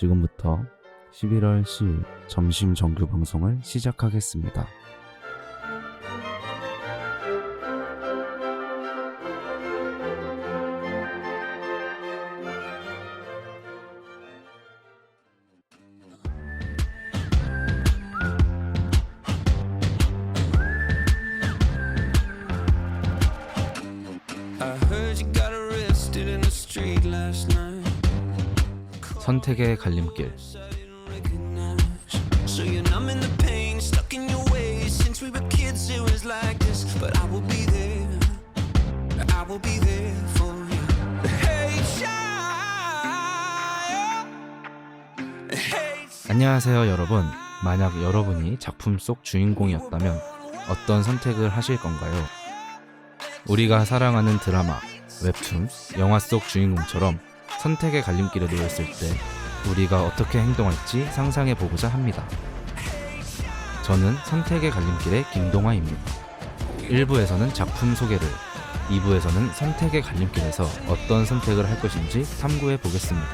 지금부터 11월 10일 점심 정규 방송을 시작하겠습니다. Street last night. 선택의 갈림길 안녕하세요 여러분 만약 여러분이 작품 속 주인공이었다면 어떤 선택을 하실 건가요? 우리가 사랑하는 드라마, 웹툰, 영화 속 주인공처럼 선택의 갈림길에 놓였을 때 우리가 어떻게 행동할지 상상해 보고자 합니다. 저는 선택의 갈림길의 김동화입니다. 1부에서는 작품 소개를, 2부에서는 선택의 갈림길에서 어떤 선택을 할 것인지 탐구해 보겠습니다.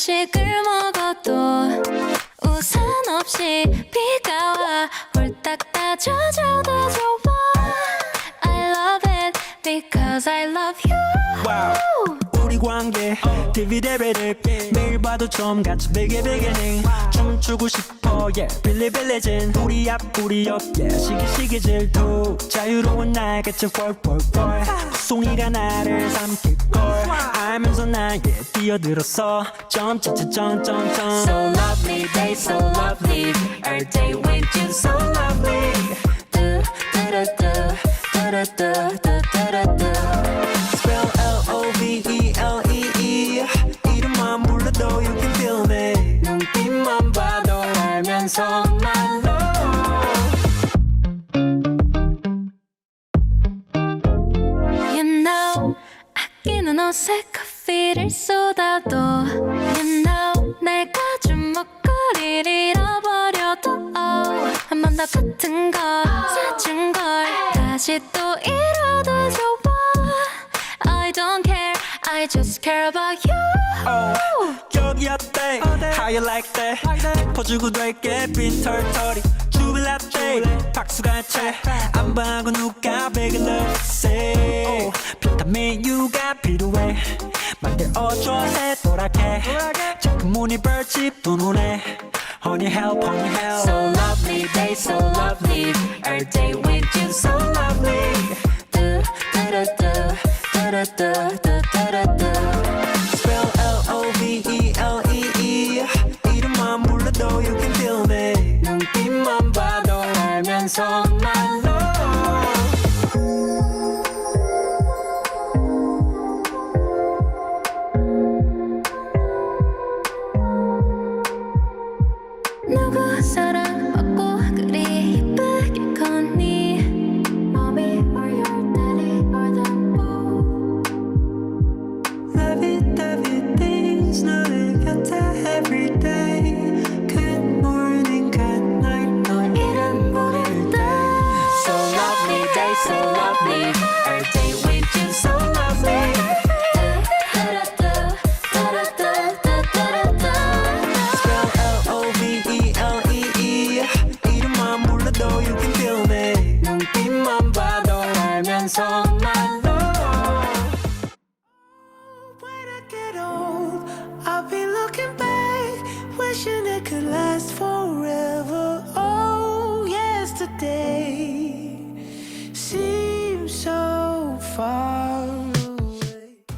음식을 먹어도 우산 없이 비가 와 홀딱 따져줘도 좋아 I love it because I love you wow. 관계. TV 대회를 매일 봐도 좀 같이 베게 베개는 춤추고 싶어 yeah. 빌리빌리진 우리 앞 우리 옆 yeah. 시기 시기 질투. 자유로운 날 같이 월월월 송이가 나를 삼킬걸. 알면서 나에 뛰어들었어. 점점점점점 So lovely day so lovely. Our day with you so lovely. 뚜뚜루뚜뚜루뚜뚜뚜뚜. song. 주고 될게 빈 털털이 주빌라떼 박수가 채안 봐고 누가 베글러 say 비타민 U가 필요해 만들어줘 새도랗게 자꾸 문이 벌집 두 눈에 Honey help, honey help So lovely, they so lovely. Every day with you, so lovely.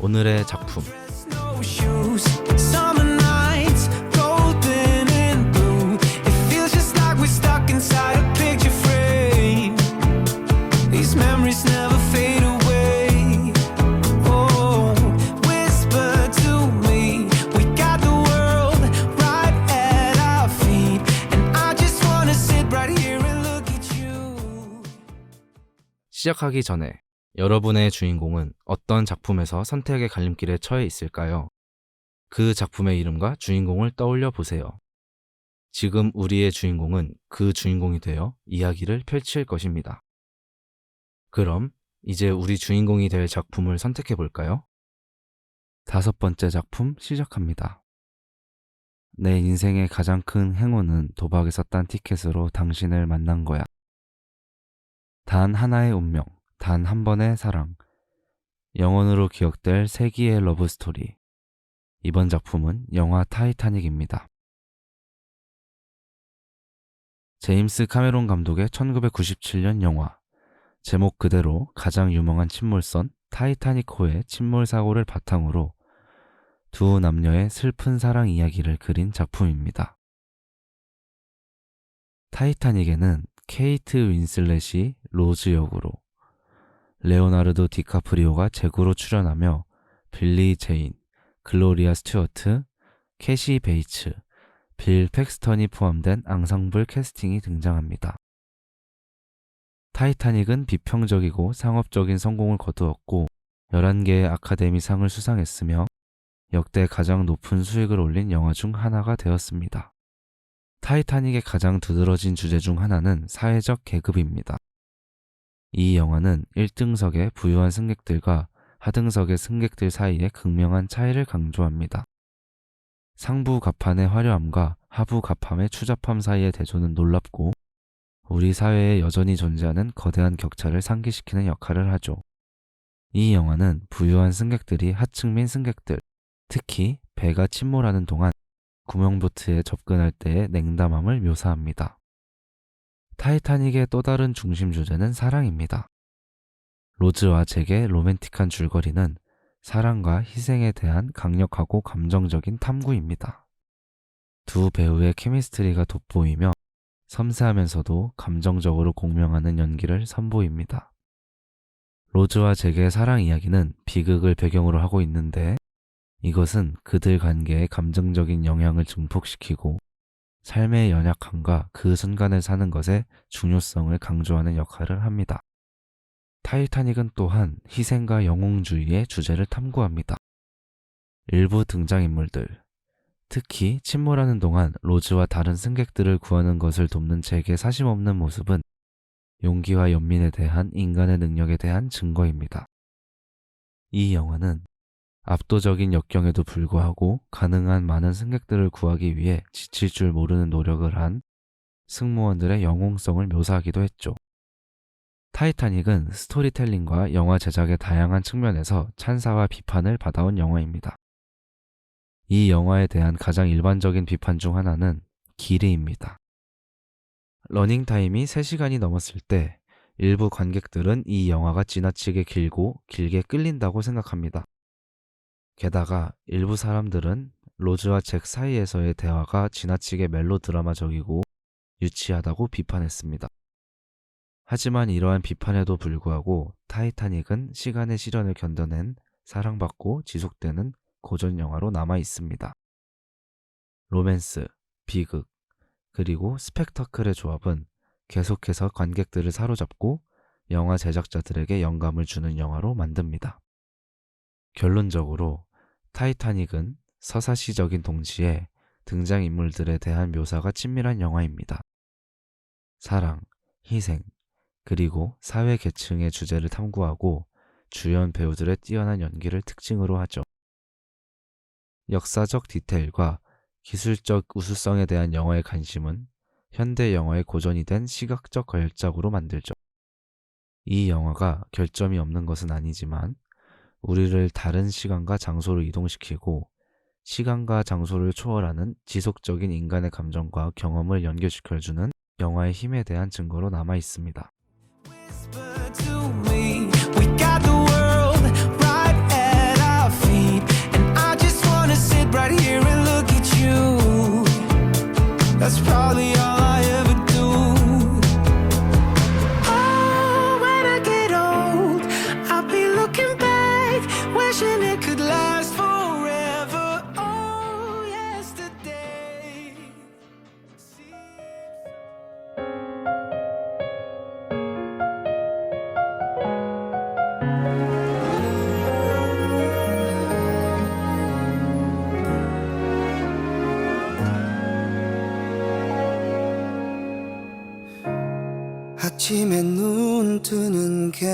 오늘의 작품 시작하기 전에 여러분의 주인공은 어떤 작품에서 선택의 갈림길에 처해 있을까요? 그 작품의 이름과 주인공을 떠올려 보세요. 지금 우리의 주인공은 그 주인공이 되어 이야기를 펼칠 것입니다. 그럼 이제 우리 주인공이 될 작품을 선택해 볼까요? 다섯 번째 작품 시작합니다. 내 인생의 가장 큰 행운은 도박에서 딴 티켓으로 당신을 만난 거야. 단 하나의 운명, 단 한 번의 사랑. 영원으로 기억될 세기의 러브 스토리. 이번 작품은 영화 타이타닉입니다. 제임스 카메론 감독의 1997년 영화. 제목 그대로 가장 유명한 침몰선 타이타닉호의 침몰 사고를 바탕으로 두 남녀의 슬픈 사랑 이야기를 그린 작품입니다. 타이타닉에는 케이트 윈슬렛이 로즈 역으로, 레오나르도 디카프리오가 제구로 출연하며 빌리 제인, 글로리아 스튜어트, 캐시 베이츠, 빌 팩스턴이 포함된 앙상블 캐스팅이 등장합니다. 타이타닉은 비평적이고 상업적인 성공을 거두었고 11개의 아카데미 상을 수상했으며 역대 가장 높은 수익을 올린 영화 중 하나가 되었습니다. 타이타닉의 가장 두드러진 주제 중 하나는 사회적 계급입니다. 이 영화는 1등석의 부유한 승객들과 하등석의 승객들 사이의 극명한 차이를 강조합니다. 상부 갑판의 화려함과 하부 갑판의 추잡함 사이의 대조는 놀랍고 우리 사회에 여전히 존재하는 거대한 격차를 상기시키는 역할을 하죠. 이 영화는 부유한 승객들이 하층민 승객들, 특히 배가 침몰하는 동안 구명보트에 접근할 때의 냉담함을 묘사합니다. 타이타닉의 또 다른 중심 주제는 사랑입니다. 로즈와 잭의 로맨틱한 줄거리는 사랑과 희생에 대한 강력하고 감정적인 탐구입니다. 두 배우의 케미스트리가 돋보이며 섬세하면서도 감정적으로 공명하는 연기를 선보입니다. 로즈와 잭의 사랑 이야기는 비극을 배경으로 하고 있는데 이것은 그들 관계에 감정적인 영향을 증폭시키고 삶의 연약함과 그 순간을 사는 것의 중요성을 강조하는 역할을 합니다. 타이타닉은 또한 희생과 영웅주의의 주제를 탐구합니다. 일부 등장인물들, 특히 침몰하는 동안 로즈와 다른 승객들을 구하는 것을 돕는 잭의 사심없는 모습은 용기와 연민에 대한 인간의 능력에 대한 증거입니다. 이 영화는 압도적인 역경에도 불구하고 가능한 많은 승객들을 구하기 위해 지칠 줄 모르는 노력을 한 승무원들의 영웅성을 묘사하기도 했죠. 타이타닉은 스토리텔링과 영화 제작의 다양한 측면에서 찬사와 비판을 받아온 영화입니다. 이 영화에 대한 가장 일반적인 비판 중 하나는 길이입니다. 러닝타임이 3시간이 넘었을 때 일부 관객들은 이 영화가 지나치게 길고 길게 끌린다고 생각합니다. 게다가 일부 사람들은 로즈와 잭 사이에서의 대화가 지나치게 멜로드라마적이고 유치하다고 비판했습니다. 하지만 이러한 비판에도 불구하고 타이타닉은 시간의 시련을 견뎌낸 사랑받고 지속되는 고전 영화로 남아 있습니다. 로맨스, 비극, 그리고 스펙터클의 조합은 계속해서 관객들을 사로잡고 영화 제작자들에게 영감을 주는 영화로 만듭니다. 결론적으로 타이타닉은 서사시적인 동시에 등장인물들에 대한 묘사가 친밀한 영화입니다. 사랑, 희생, 그리고 사회 계층의 주제를 탐구하고 주연 배우들의 뛰어난 연기를 특징으로 하죠. 역사적 디테일과 기술적 우수성에 대한 영화의 관심은 현대 영화의 고전이 된 시각적 걸작으로 만들죠. 이 영화가 결점이 없는 것은 아니지만 우리를 다른 시간과 장소로 이동시키고 시간과 장소를 초월하는 지속적인 인간의 감정과 경험을 연결시켜주는 영화의 힘에 대한 증거로 남아 있습니다. 눈 뜨는 게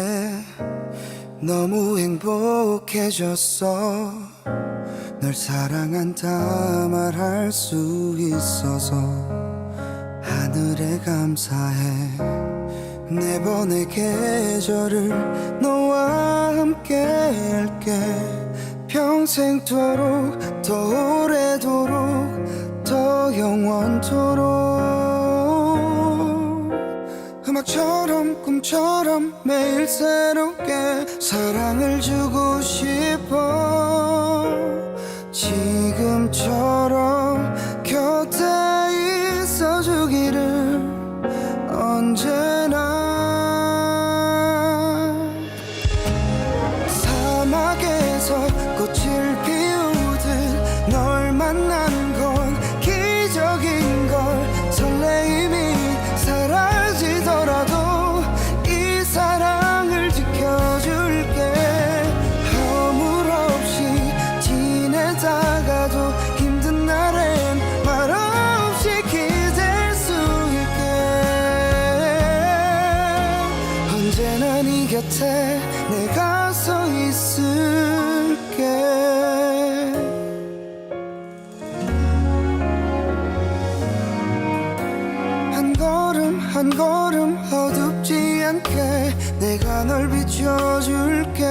너무 행복해졌어. 널 사랑한다 말할 수 있어서 하늘에 감사해. 네 번의 계절을 너와 함께 할게. 평생토록 더 오래도록 더 영원토록 음악처럼 꿈처럼 매일 새롭게 사랑을 주고 싶어. 지금처럼 한 걸음 어둡지 않게 내가 널 비춰줄게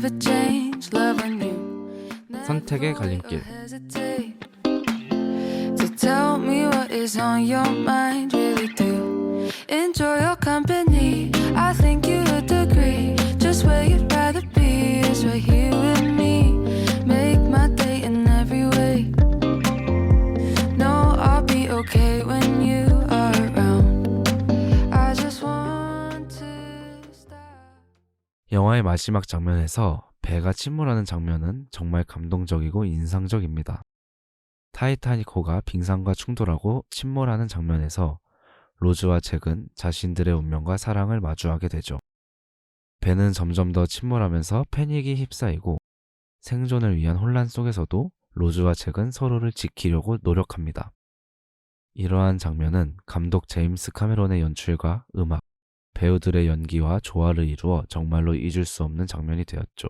Never 선택의 갈림길. What is on your mind, really do. Enjoy your company. I think you would agree. Just where you'd rather be is right here with me. Make my day in every way. No, I'll be okay when you are around. I just want to stop. 영화의 마지막 장면에서 배가 침몰하는 장면은 정말 감동적이고 인상적입니다. 타이타닉호가 빙산과 충돌하고 침몰하는 장면에서 로즈와 잭은 자신들의 운명과 사랑을 마주하게 되죠. 배는 점점 더 침몰하면서 패닉이 휩싸이고 생존을 위한 혼란 속에서도 로즈와 잭은 서로를 지키려고 노력합니다. 이러한 장면은 감독 제임스 카메론의 연출과 음악, 배우들의 연기와 조화를 이루어 정말로 잊을 수 없는 장면이 되었죠.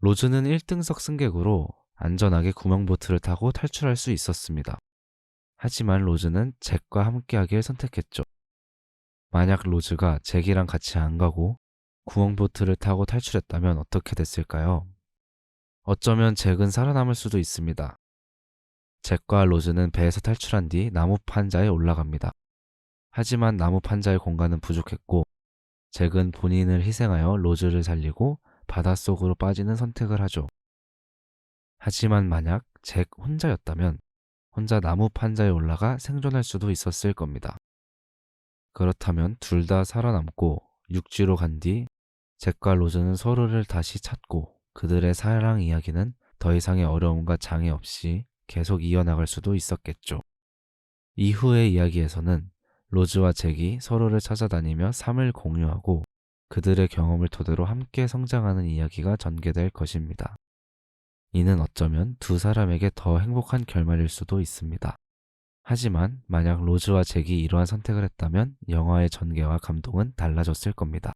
로즈는 1등석 승객으로 안전하게 구멍보트를 타고 탈출할 수 있었습니다. 하지만 로즈는 잭과 함께하길 선택했죠. 만약 로즈가 잭이랑 같이 안 가고 구멍보트를 타고 탈출했다면 어떻게 됐을까요? 어쩌면 잭은 살아남을 수도 있습니다. 잭과 로즈는 배에서 탈출한 뒤 나무 판자에 올라갑니다. 하지만 나무 판자의 공간은 부족했고 잭은 본인을 희생하여 로즈를 살리고 바닷속으로 빠지는 선택을 하죠. 하지만 만약 잭 혼자였다면 혼자 나무 판자에 올라가 생존할 수도 있었을 겁니다. 그렇다면 둘 다 살아남고 육지로 간 뒤 잭과 로즈는 서로를 다시 찾고 그들의 사랑 이야기는 더 이상의 어려움과 장애 없이 계속 이어나갈 수도 있었겠죠. 이후의 이야기에서는 로즈와 잭이 서로를 찾아다니며 삶을 공유하고 그들의 경험을 토대로 함께 성장하는 이야기가 전개될 것입니다. 이는 어쩌면 두 사람에게 더 행복한 결말일 수도 있습니다. 하지만 만약 로즈와 잭이 이러한 선택을 했다면 영화의 전개와 감동은 달라졌을 겁니다.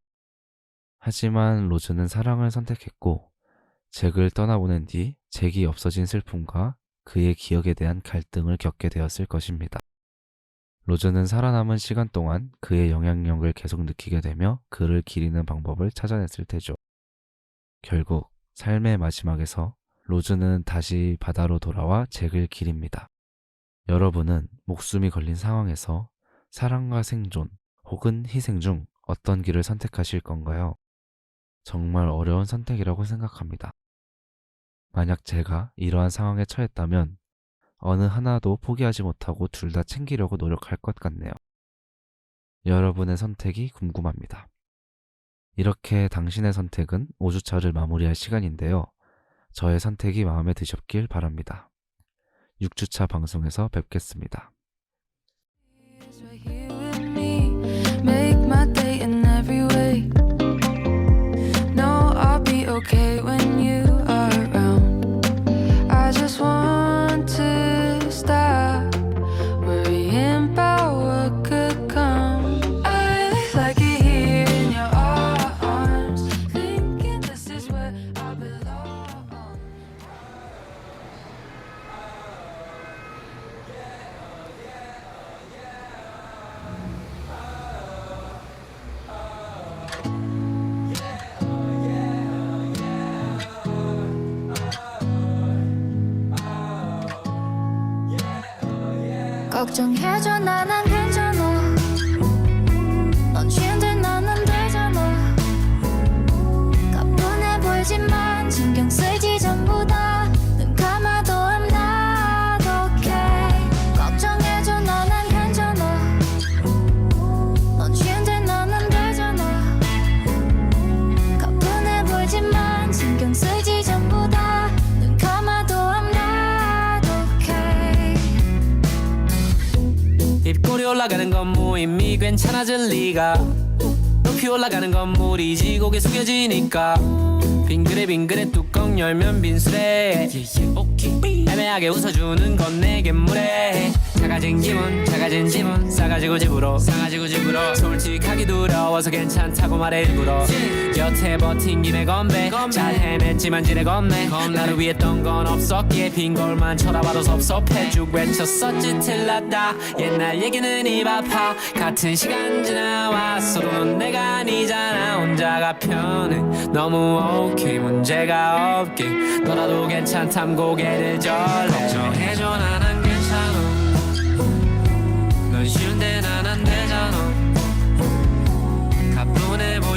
하지만 로즈는 사랑을 선택했고 잭을 떠나보낸 뒤 잭이 없어진 슬픔과 그의 기억에 대한 갈등을 겪게 되었을 것입니다. 로즈는 살아남은 시간 동안 그의 영향력을 계속 느끼게 되며 그를 기리는 방법을 찾아냈을 테죠. 결국 삶의 마지막에서 로즈는 다시 바다로 돌아와 잭을 기립니다. 여러분은 목숨이 걸린 상황에서 사랑과 생존 혹은 희생 중 어떤 길을 선택하실 건가요? 정말 어려운 선택이라고 생각합니다. 만약 제가 이러한 상황에 처했다면 어느 하나도 포기하지 못하고 둘 다 챙기려고 노력할 것 같네요. 여러분의 선택이 궁금합니다. 이렇게 당신의 선택은 5주차를 마무리할 시간인데요. 저의 선택이 마음에 드셨길 바랍니다. 6주차 방송에서 뵙겠습니다. 건 무의미 괜찮아질 리가. 높이 올라가는 건 물이지 고개 숙여지니까. 빙그레 빙그레 뚜껑 열면 빈수레. 애매하게 웃어주는 건 내게 물에 작아진 기분 작아진 지문 싸가지고 집으로 싸가지고 집으로. 솔직하기 두려워서 괜찮다고 말해 일부러. 여태 버틴 김에 건배 잘 헤맸지만 지레 겁내 나를 위했던 건 없었기에 빈 거울만 쳐다봐도 섭섭해. 쭉 외쳤었지 틀렸다. 옛날 얘기는 입 아파. 같은 시간 지나왔어도 넌 내가 아니잖아. 혼자가 편해. 너무 오케이 문제가 없게. 너라도 괜찮담 고개를 절래 걱정해줘 나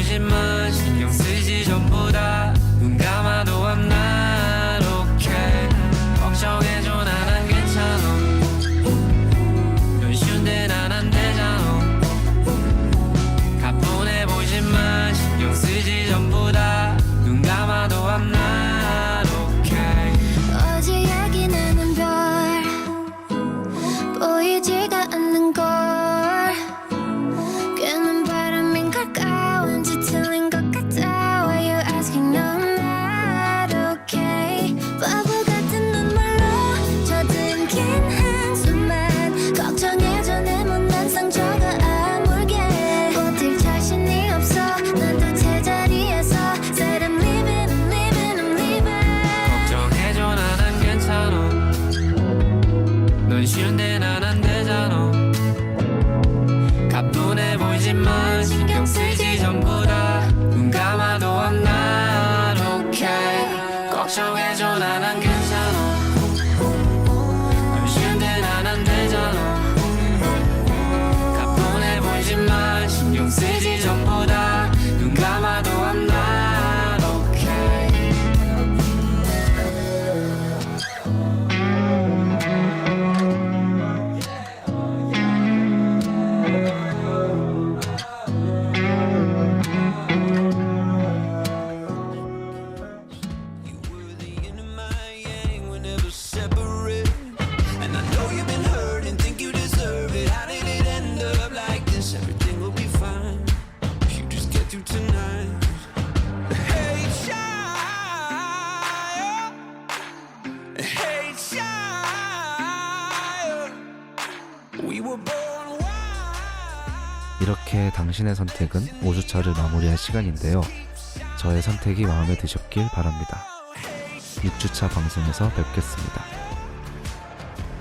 보이지만 신경 쓰지 전부 다 눈 감아 보이지만 신경 쓰지 전부 다 눈 감아도 I'm not 걱정해줘 당신의 선택은 5주차를 마무리할 시간인데요. 저의 선택이 마음에 드셨길 바랍니다. 6주차 방송에서 뵙겠습니다.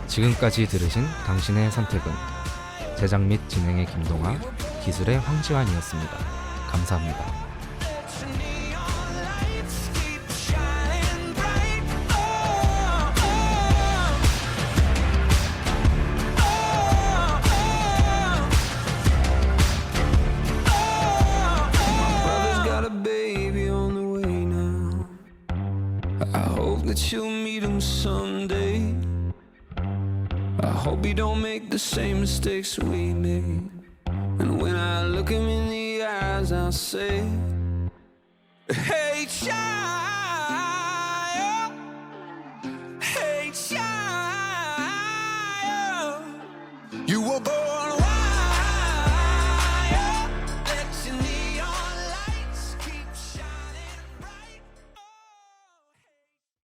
지금까지 들으신 당신의 선택은 제작 및 진행의 김동아, 기술의 황지환이었습니다. 감사합니다. Someday. I hope you don't make the same mistakes we made. And when I look him in the eyes, I'll say, Hey, child.